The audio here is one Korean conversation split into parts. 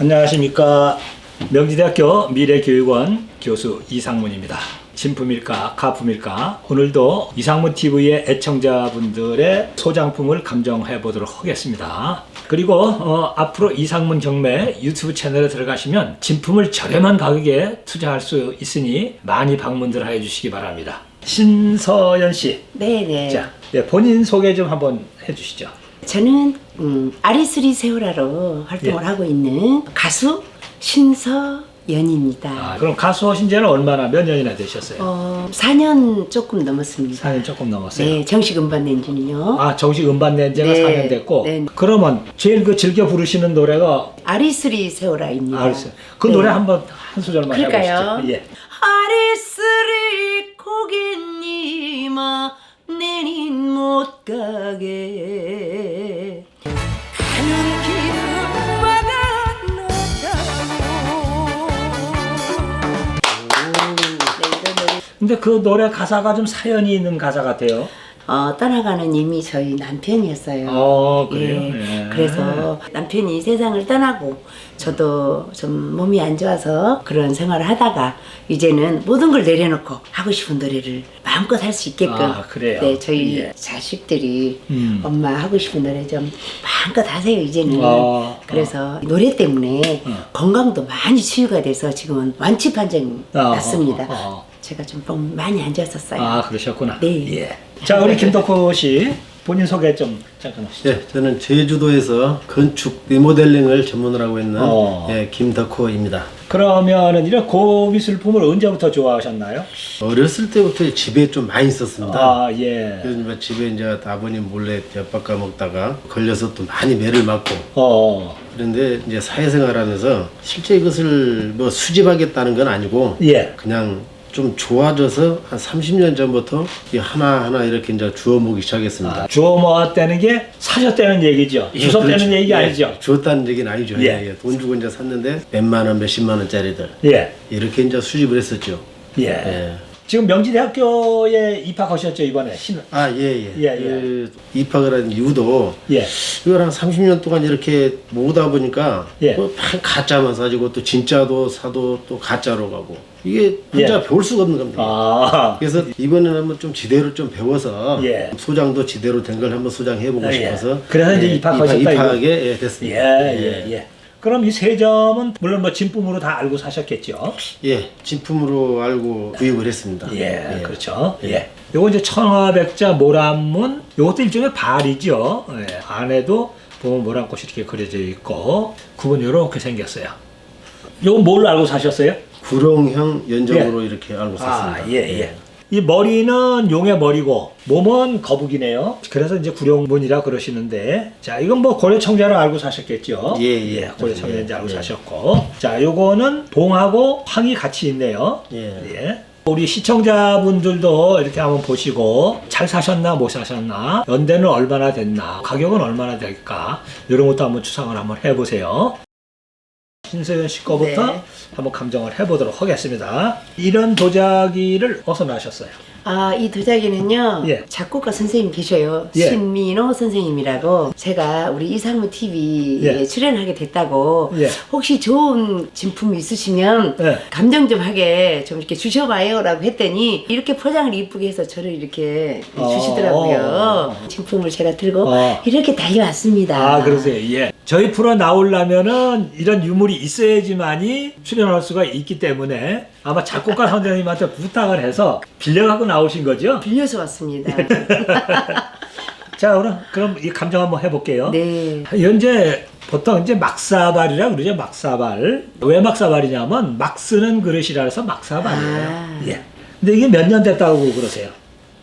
안녕하십니까. 명지대학교 미래교육원 교수 이상문입니다. 진품일까, 가품일까? 오늘도 이상문 TV의 애청자분들의 소장품을 감정해 보도록 하겠습니다. 그리고 어, 앞으로 이상문 경매 유튜브 채널에 들어가시면 진품을 저렴한 가격에 투자할 수 있으니 많이 방문들 해 주시기 바랍니다. 신서연 씨. 네네. 자, 네, 본인 소개 좀 한번 해 주시죠. 저는 음, 아리스리 세월아로 활동을 예. 하고 있는 가수 신서연입니다. 아, 그럼 가수 하신 지는 얼마나 몇 년이나 되셨어요? 어, 4년 조금 넘었습니다. 4년 조금 넘었어요. 네, 정식 음반 낸 지는요. 아, 정식 음반 낸 지가 네, 4년 됐고. 네. 그러면 제일 그 즐겨 부르시는 노래가 아리스리 세월아입니다. 알았어요. 그 네. 노래 한번 한 소절만 그럴까요? 해보시죠. 예. 아리스리 고객님아 내린 못 가게 근데 그 노래 가사가 좀 사연이 있는 가사 같아요. 어, 떠나가는 이미 저희 남편이었어요. 어, 그래요? 예, 예. 그래서 남편이 세상을 떠나고 저도 좀 몸이 안 좋아서 그런 생활을 하다가 이제는 모든 걸 내려놓고 하고 싶은 노래를 마음껏 할 수 있게끔 아, 그래요? 네, 저희 예. 자식들이 음. 엄마 하고 싶은 노래 좀 마음껏 하세요 이제는 어, 그래서 노래 때문에 어. 건강도 많이 치유가 돼서 지금은 완치 판정이 어, 났습니다. 어, 어, 어. 제가 좀좀 많이 안 좋았었어요. 아, 그러셨구나. 네. 예. 자, 우리 김덕호 씨 본인 소개 좀 잠깐 하시죠. 예, 저는 제주도에서 건축 리모델링을 전문으로 하고 있는 어. 예, 김덕호입니다. 그러면은 이런 고미술품을 언제부터 좋아하셨나요? 어렸을 때부터 집에 좀 많이 있었습니다. 아, 예. 그래서 이제 집에 이제 아버님 몰래 엿밥 까먹다가 걸려서 또 많이 매를 맞고 어, 그런데 이제 사회생활하면서 실제 이것을 뭐 수집하겠다는 건 아니고 예. 그냥 좀 좋아져서 한 30년 전부터 이 하나하나 이렇게 이제 주워 모기 시작했습니다. 아, 주워 모았다는 게 사셨다는 얘기죠. 예, 주웠다는 그렇죠. 얘기 예, 아니죠. 주었다는 얘기는 아니죠. 예. 예, 예. 돈 주고 이제 샀는데 몇만 원, 몇십만 원짜리들 예. 이렇게 이제 수집을 했었죠. 예. 예. 지금 명지대학교에 입학하셨죠, 이번에? 신... 아, 예, 예. 예, 예. 그 입학을 한 이유도 예. 이걸 한 30년 동안 이렇게 모으다 보니까 예. 뭐 가짜만 사지고 또 진짜도 사도 또 가짜로 가고 이게 혼자 예. 배울 수가 없는 겁니다. 아. 그래서 이번에는 한번 좀 지대로 좀 배워서 예. 소장도 지대로 된 걸 한번 소장해보고 예, 예. 싶어서 그래서 이제 입학하셨다, 입학? 입학하게 예, 예, 됐습니다. 예, 예. 그럼 이 세 점은 물론 뭐 진품으로 다 알고 사셨겠죠? 예, 진품으로 알고 구입을 했습니다. 예, 그렇죠. 예. 요거 이제 천화백자 모란문, 요것도 일종의 발이죠. 예. 안에도 보면 모란꽃이 이렇게 그려져 있고, 구분 이렇게 생겼어요. 요거 뭘로 알고 사셨어요? 구룡형 연정으로 이렇게 알고 샀습니다. 아, 예, 예. 이 머리는 용의 머리고 몸은 거북이네요. 그래서 이제 구룡문이라 그러시는데 자 이건 뭐 고려 청자로 알고 사셨겠죠. 예, 예. 고려 청자인지 예, 알고 예. 사셨고 자 요거는 봉하고 황이 같이 있네요. 예. 우리 시청자분들도 이렇게 한번 보시고 잘 사셨나 못 사셨나 연대는 얼마나 됐나 가격은 얼마나 될까 이런 것도 한번 추상을 한번 해보세요. 신서연 씨 거부터 네. 한번 감정을 해보도록 하겠습니다. 이런 도자기를 어디서 나셨어요? 아, 이 도자기는요. 예. 작곡가 선생님 계셔요. 예. 신민호 선생님이라고 제가 우리 이상무 TV에 예. 출연하게 됐다고 예. 혹시 좋은 진품 있으시면 예. 감정 좀 하게 좀 이렇게 주셔봐요라고 했더니 이렇게 포장을 이쁘게 해서 저를 이렇게 어. 주시더라고요. 진품을 제가 들고 어. 이렇게 달려왔습니다. 아, 그러세요. 예. 저희 프로 나오려면은 이런 유물이 있어야지만이 출연 할 수가 있기 때문에 아마 작곡가 선생님한테 부탁을 해서 빌려갖고 나오신 거죠? 빌려서 왔습니다. 자, 그럼, 그럼 이 감정 한번 해볼게요. 네. 현재 보통 이제 막사발이라 그러죠, 막사발. 왜 막사발이냐면 막 쓰는 그릇이라 해서 막사발이에요. 아. 예. 근데 이게 몇 년 됐다고 그러세요?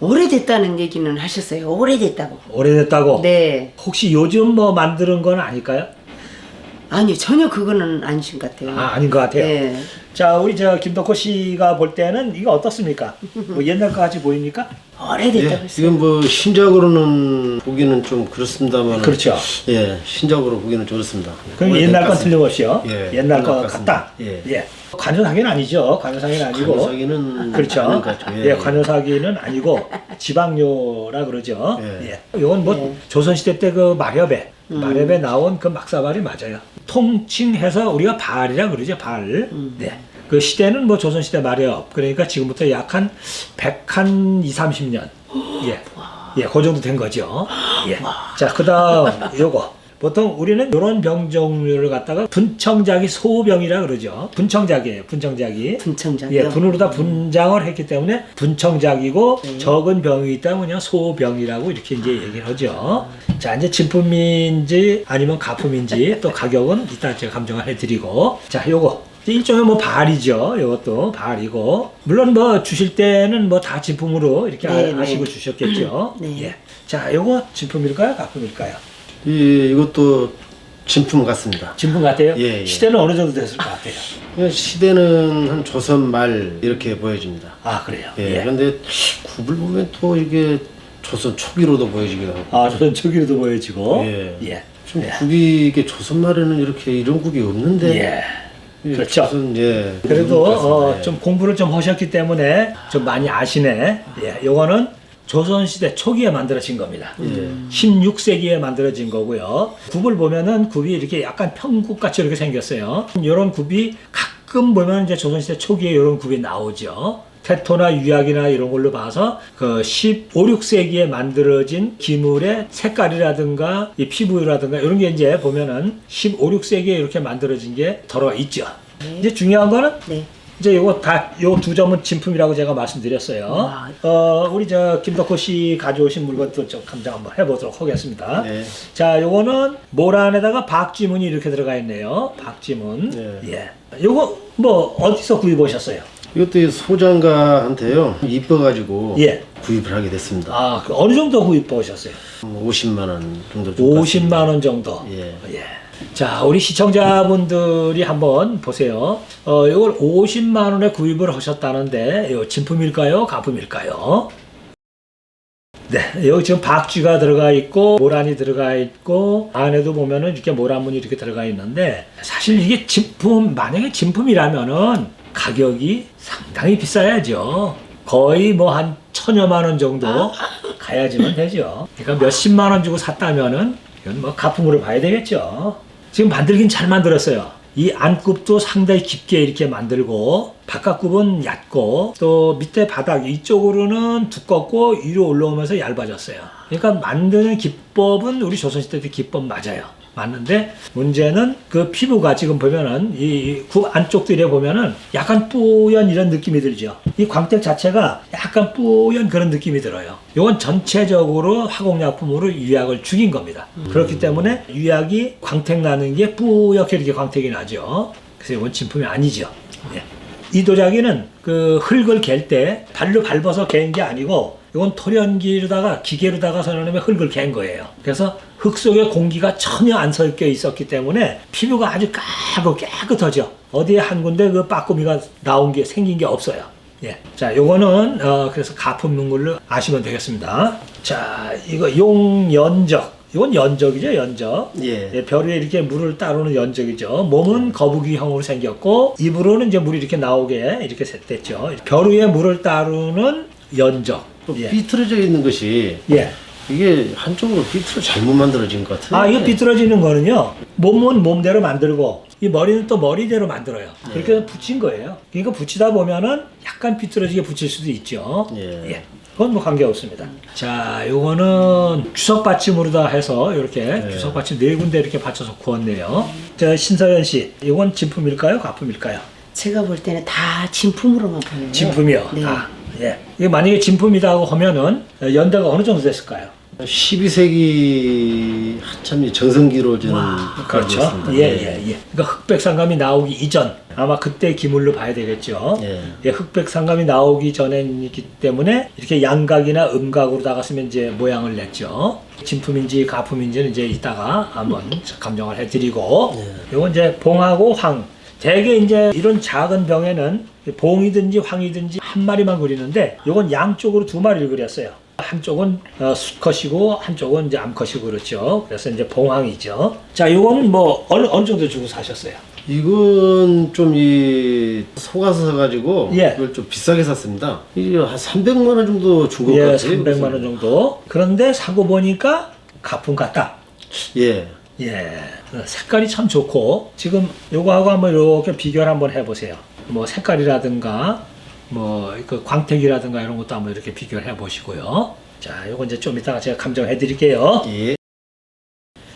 오래됐다는 얘기는 하셨어요. 오래됐다고. 오래됐다고? 네. 혹시 요즘 뭐 만드는 건 아닐까요? 아니요, 전혀 그거는 아니신 것 같아요. 아, 아닌 것 같아요. 네. 자, 우리 저 김덕호 씨가 볼 때는 이거 어떻습니까? 뭐 옛날 것 같이 보입니까? 오래됐다고 예, 했어요. 지금 뭐 신작으로는 보기는 좀 그렇습니다만 그렇죠. 예, 신작으로 보기는 좀 그렇습니다. 그럼 오래된 옛날 건것 같습니다. 틀림없이요. 예, 옛날 것 같습니다. 같다. 예. 관효사기는 아니죠. 관효사기는 아니고. 관효사기는 그렇죠. 아닌 것 같죠. 예, 관효사기는 아니고 지방료라 그러죠. 예. 예. 이건 뭐 예. 조선시대 때 그 마렵에 마렵에 나온 그 막사발이 맞아요. 통칭해서 우리가 발이라 그러죠, 발. 네. 그 시대는 뭐 조선시대 마렵. 그러니까 지금부터 약 한 100한 2, 30년. 예. 예, 그 정도 된 거죠. 예. 자, 그 다음, 요거. 보통 우리는 이런 병 종류를 갖다가 분청작이 소병이라 그러죠. 분청작이에요, 분청작이. 분청작이요? 예, 분으로 다 분장을 했기 때문에 분청작이고 적은 병이 있다면 그냥 소병이라고 이렇게 이제 얘기를 하죠. 자, 이제 진품인지 아니면 가품인지 또 가격은 이따 제가 감정을 해드리고. 자, 요거. 일종의 뭐 발이죠. 이것도 발이고. 물론 뭐 주실 때는 뭐 다 진품으로 이렇게 네, 아, 아시고 네. 주셨겠죠. 네. 예. 자, 요거 진품일까요? 가품일까요? 이 이것도 진품 같습니다. 진품 같아요? 예, 예. 시대는 어느 정도 됐을 것 같아요? 그냥 시대는 한 조선 말 이렇게 보여집니다. 아, 그래요? 예. 그런데 굽을 보면 또 이게 조선 초기로도 보여지기도 하고. 아, 조선 초기로도 보여지고. 예. 예. 좀 예. 굽이 이게 조선 말에는 이렇게 이런 굽이 없는데. 예. 예, 그렇죠. 조선, 예. 그래도 어. 예. 좀 공부를 좀 하셨기 때문에 좀 많이 아시네. 예, 요거는 조선시대 초기에 만들어진 겁니다. 예. 16세기에 만들어진 거고요. 굽을 보면은 굽이 이렇게 약간 평국같이 이렇게 생겼어요. 이런 굽이 가끔 보면 이제 조선시대 초기에 이런 굽이 나오죠. 태토나 유약이나 이런 걸로 봐서 그 15, 16세기에 만들어진 기물의 색깔이라든가 이 피부라든가 이런 게 이제 보면은 15, 16세기에 이렇게 만들어진 게 들어 있죠. 이제 중요한 거는 네. 이제 요거 다 요 두 점은 진품이라고 제가 말씀드렸어요. 와. 어 우리 저 김덕호 씨 가져오신 물건도 좀 감정 한번 해보도록 하겠습니다. 네. 자 요거는 모라 안에다가 박쥐문이 이렇게 들어가 있네요. 박쥐문. 네. 예. 요거 뭐 어디서 구입하셨어요? 이것도 이 소장가한테요. 이뻐가지고 예. 구입을 하게 됐습니다. 아그 어느 정도 구입하셨어요? 50만 원 정도 좀 50만 원 정도. 예. 자, 우리 시청자분들이 한번 보세요. 어, 이걸 50만 원에 구입을 하셨다는데, 이거 진품일까요? 가품일까요? 네, 여기 지금 박쥐가 들어가 있고, 모란이 들어가 있고, 안에도 보면은 이렇게 모란문이 이렇게 들어가 있는데, 사실 이게 진품, 만약에 진품이라면은 가격이 상당히 비싸야죠. 거의 뭐 한 천여만 원 정도 가야지만 되죠. 그러니까 몇십만 원 주고 샀다면은 이건 뭐 가품으로 봐야 되겠죠. 지금 만들긴 잘 만들었어요. 이 안굽도 상당히 깊게 이렇게 만들고 바깥굽은 얕고 또 밑에 바닥 이쪽으로는 두껍고 위로 올라오면서 얇아졌어요. 그러니까 만드는 기법은 우리 조선시대 때 기법 맞아요. 맞는데 문제는 그 피부가 지금 보면은 이굽 안쪽들에 보면은 약간 뿌연 이런 느낌이 들죠. 이 광택 자체가 약간 뿌연 그런 느낌이 들어요. 이건 전체적으로 화공약품으로 유약을 죽인 겁니다. 그렇기 때문에 유약이 광택 나는 게 뿌옇게 이렇게 광택이 나죠. 그래서 이건 진품이 아니죠. 예. 이 도자기는 그 흙을 갤 때 발로 밟아서 갠게 아니고 이건 토련기로다가 기계로다가 선언하면 흙을 갠 거예요. 그래서 흙 속에 공기가 전혀 안 섞여 있었기 때문에 피부가 아주 까고 깨끗하죠. 어디에 한 군데 그 빠꾸미가 나온 게 생긴 게 없어요. 예. 자, 요거는 어 그래서 가품 눈물로 아시면 되겠습니다. 자, 이거 용연적. 이건 연적이죠, 연적. 예. 예, 별 위에 이렇게 물을 따르는 연적이죠. 몸은 거북이형으로 생겼고 입으로는 이제 물이 이렇게 나오게 이렇게 됐죠. 별 위에 물을 따르는 연적. 또 예. 삐뚤어져 있는 것이 예. 이게 한쪽으로 삐뚤어 잘못 만들어진 것 같아요. 아, 이거 비뚤어지는 거는요. 몸은 몸대로 만들고 이 머리는 또 머리대로 만들어요. 그렇게 해서 붙인 거예요. 그러니까 붙이다 보면은 약간 비뚤어지게 붙일 수도 있죠. 예. 그건 뭐 관계 없습니다. 자, 요거는 주석 받침으로 다 해서 이렇게 주석 받침 네 군데 이렇게 받쳐서 구웠네요. 자, 신서연 씨, 이건 진품일까요? 가품일까요? 제가 볼 때는 다 진품으로만 보여요. 진품이요. 네. 다. 예. 이게 만약에 진품이라고 하면은 연대가 어느 정도 됐을까요? 12세기 한참 정성기로 저는 그렇죠. 있습니다. 예, 예, 예. 그러니까 흑백상감이 나오기 이전 아마 그때 기물로 봐야 되겠죠. 예. 예, 흑백상감이 나오기 전이기 때문에 이렇게 양각이나 음각으로 다갔으면 이제 모양을 냈죠. 진품인지 가품인지는 이제 이따가 한번 감정을 해드리고 예. 요건 이제 봉하고 황. 대개 이제 이런 작은 병에는 봉이든지 황이든지 한 마리만 그리는데 요건 양쪽으로 두 마리를 그렸어요. 한쪽은 어, 수컷이고 한쪽은 이제 암컷이고 그렇죠. 그래서 이제 봉황이죠. 자, 요거는 뭐 어느 어느 정도 주고 사셨어요? 이건 좀 이 속아서 가지고 예. 이걸 좀 비싸게 샀습니다. 이게 한 300만 원 정도 준 것 예, 같아요. 300만 원 정도. 그런데 사고 보니까 가품 같다. 예. 예, 어, 색깔이 참 좋고 지금 요거하고 한번 이렇게 비교를 한번 해보세요. 뭐 색깔이라든가 뭐 그 광택이라든가 이런 것도 한번 이렇게 비교를 해보시고요. 자, 요거 이제 좀 이따가 제가 감정해 드릴게요. 예.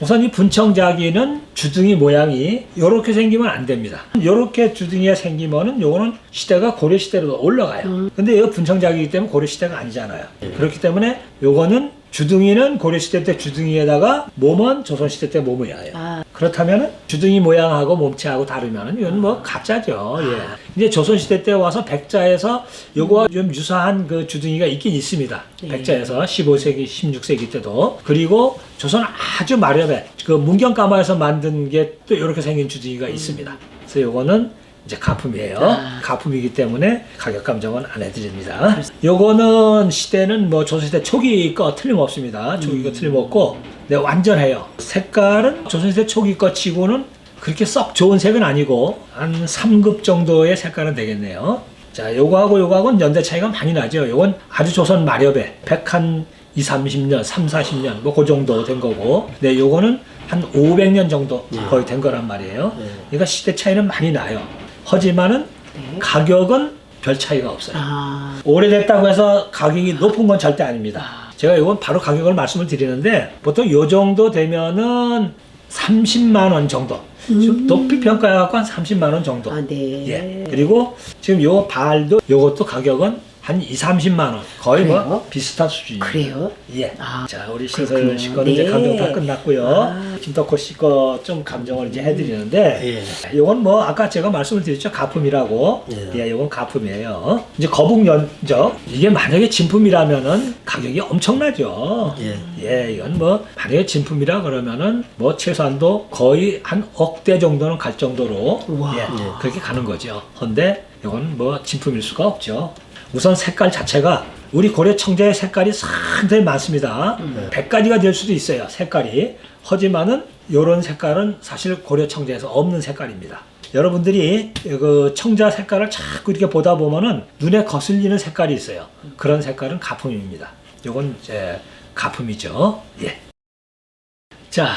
우선 이 분청자기는 주둥이 모양이 이렇게 생기면 안 됩니다. 이렇게 주둥이가 생기면은 요거는 시대가 고려 시대로 올라가요. 근데 이 분청자기이기 때문에 고려 시대가 아니잖아요. 그렇기 때문에 요거는 주둥이는 고려 시대 때 주둥이에다가 몸은 조선 시대 때 몸이에요. 아. 그렇다면은 주둥이 모양하고 몸체하고 다르면은 이건 뭐 가짜죠. 예. 이제 조선 시대 때 와서 백자에서 요거와 좀 유사한 그 주둥이가 있긴 있습니다. 네. 백자에서 15세기, 16세기 때도 그리고 조선 아주 마렵에 그 문경가마에서 만든 게 또 이렇게 생긴 주둥이가 있습니다. 그래서 요거는 이제 가품이에요. 아. 가품이기 때문에 가격 감정은 안 해드립니다. 요거는 시대는 뭐 조선시대 초기 거 틀림없습니다. 초기 거 틀림없고, 네, 완전해요. 색깔은 조선시대 초기 거 치고는 그렇게 썩 좋은 색은 아니고, 한 3급 정도의 색깔은 되겠네요. 자, 요거하고 요거하고는 연대 차이가 많이 나죠. 요건 아주 조선 마렵에 100한 2, 30년, 3, 40년, 뭐 그 정도 된 거고, 네, 요거는 한 500년 정도 거의 된 거란 말이에요. 그러니까 시대 차이는 많이 나요. 하지만은 가격은 별 차이가 없어요. 아, 오래됐다고 해서 가격이 높은 건 절대 아닙니다. 제가 이건 바로 가격을 말씀을 드리는데 보통 요 정도 되면은 30만 원 정도. 좀 높이 평가해갖고 한 30만 원 정도. 아, 네. 예. 그리고 지금 요 발도 요것도 가격은 한 2, 30만 원. 거의 뭐 그래요? 비슷한 수준입니다. 그래요? 예. 아, 자, 우리. 신서연 씨 거는 이제 네. 감정 다 끝났고요. 아. 김덕호 씨 거 좀 감정을 이제 해드리는데, 예. 요건 뭐 아까 제가 말씀을 드렸죠 가품이라고. 예. 예, 요건 가품이에요. 이제 거북 연적 이게 만약에 진품이라면은 가격이 엄청나죠. 예. 예, 이건 뭐 만약에 진품이라 그러면은 뭐 최소한도 거의 한 억대 정도는 갈 정도로 우와. 예, 그렇게 가는 거죠. 근데 이건 뭐 진품일 수가 없죠. 우선 색깔 자체가 우리 고려 청자의 색깔이 상당히 많습니다. 100가지가 될 수도 있어요. 색깔이. 하지만은 이런 색깔은 사실 고려 청자에서 없는 색깔입니다. 여러분들이 그 청자 색깔을 자꾸 이렇게 보다 보면은 눈에 거슬리는 색깔이 있어요. 그런 색깔은 가품입니다. 요건 이제 가품이죠. 예. 자,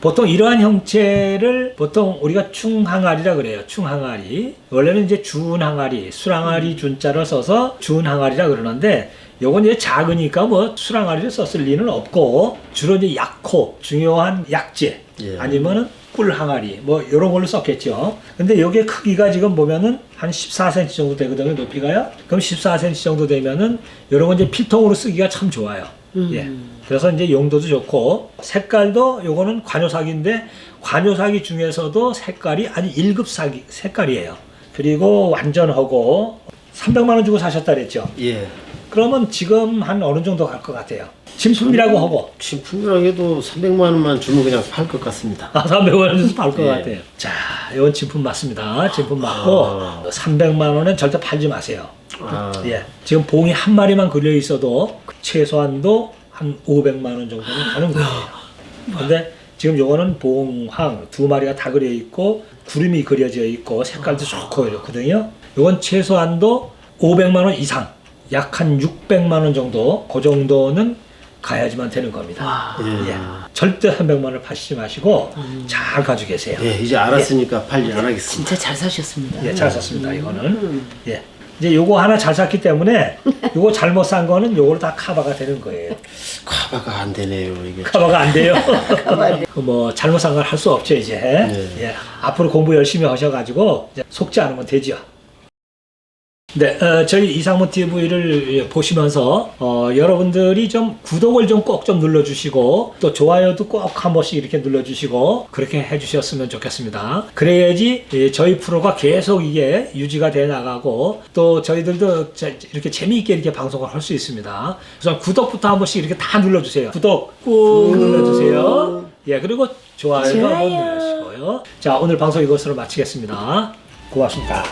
보통 이러한 형체를 보통 우리가 충항아리라 그래요. 충항아리. 원래는 이제 주운항아리, 술항아리 준자를 써서 주운항아리라 그러는데 요건 이제 작으니까 뭐 술항아리를 썼을 리는 없고 주로 이제 약호, 중요한 약재 예. 아니면은 꿀항아리 뭐 이런 걸로 썼겠죠. 근데 여기에 크기가 지금 보면은 한 14cm 정도 되거든요. 높이가요. 그럼 14cm 정도 되면은 이런 건 이제 필통으로 쓰기가 참 좋아요. 예. 그래서 이제 용도도 좋고 색깔도 요거는 관효삭인데 관효삭이 중에서도 색깔이 아주 1급 삭이 색깔이에요. 그리고 완전하고 300만 원 주고 사셨다 그랬죠. 예. 그러면 지금 한 어느 정도 갈 것 같아요. 진품이라고 하고 진품이라고 300만 원만 주면 그냥 팔 것 같습니다. 아, 300만 원에서 팔것 예. 같아요. 자, 이건 진품 맞습니다. 진품 맞고 아. 300만 원은 절대 팔지 마세요. 아. 예. 지금 봉이 한 마리만 걸려 있어도 최소한도 한 500만 원 정도는 가는 거예요. 근데 지금 요거는 봉황 두 마리가 다 그려 있고 구름이 그려져 있고 색깔도 좋고 이렇거든요. 요건 최소한도 500만 원 이상, 약 한 600만 원 정도, 그 정도는 가야지만 되는 겁니다. 와. 예. 예. 절대 300만 원을 파시지 마시고 잘 가지고 계세요. 예, 이제 알았으니까 팔지 안 하겠습니다. 진짜 잘 사셨습니다. 예, 잘 샀습니다. 이거는. 예. 이제 요거 하나 잘 샀기 때문에 요거 잘못 산 거는 요거로 다 커버가 되는 거예요. 카바가 안 되네요, 이게. 커버가 안 돼요. 그 뭐 잘못 산 걸 할 수 없죠, 이제. 네. 예. 앞으로 공부 열심히 하셔가지고 이제 속지 않으면 되죠. 네, 어, 저희 이상무 TV를 보시면서 어, 여러분들이 좀 구독을 좀 꼭 좀 눌러주시고 또 좋아요도 꼭 한 번씩 이렇게 눌러주시고 그렇게 해주셨으면 좋겠습니다. 그래야지 예, 저희 프로가 계속 이게 유지가 돼 나가고 또 저희들도 제- 이렇게 재미있게 이렇게 방송을 할 수 있습니다. 그래서 구독부터 한 번씩 이렇게 다 눌러주세요. 구독 꾹 눌러주세요. 예, 그리고 좋아요도 좋아요. 눌러주시고요. 자, 오늘 방송 이것으로 마치겠습니다. 고맙습니다.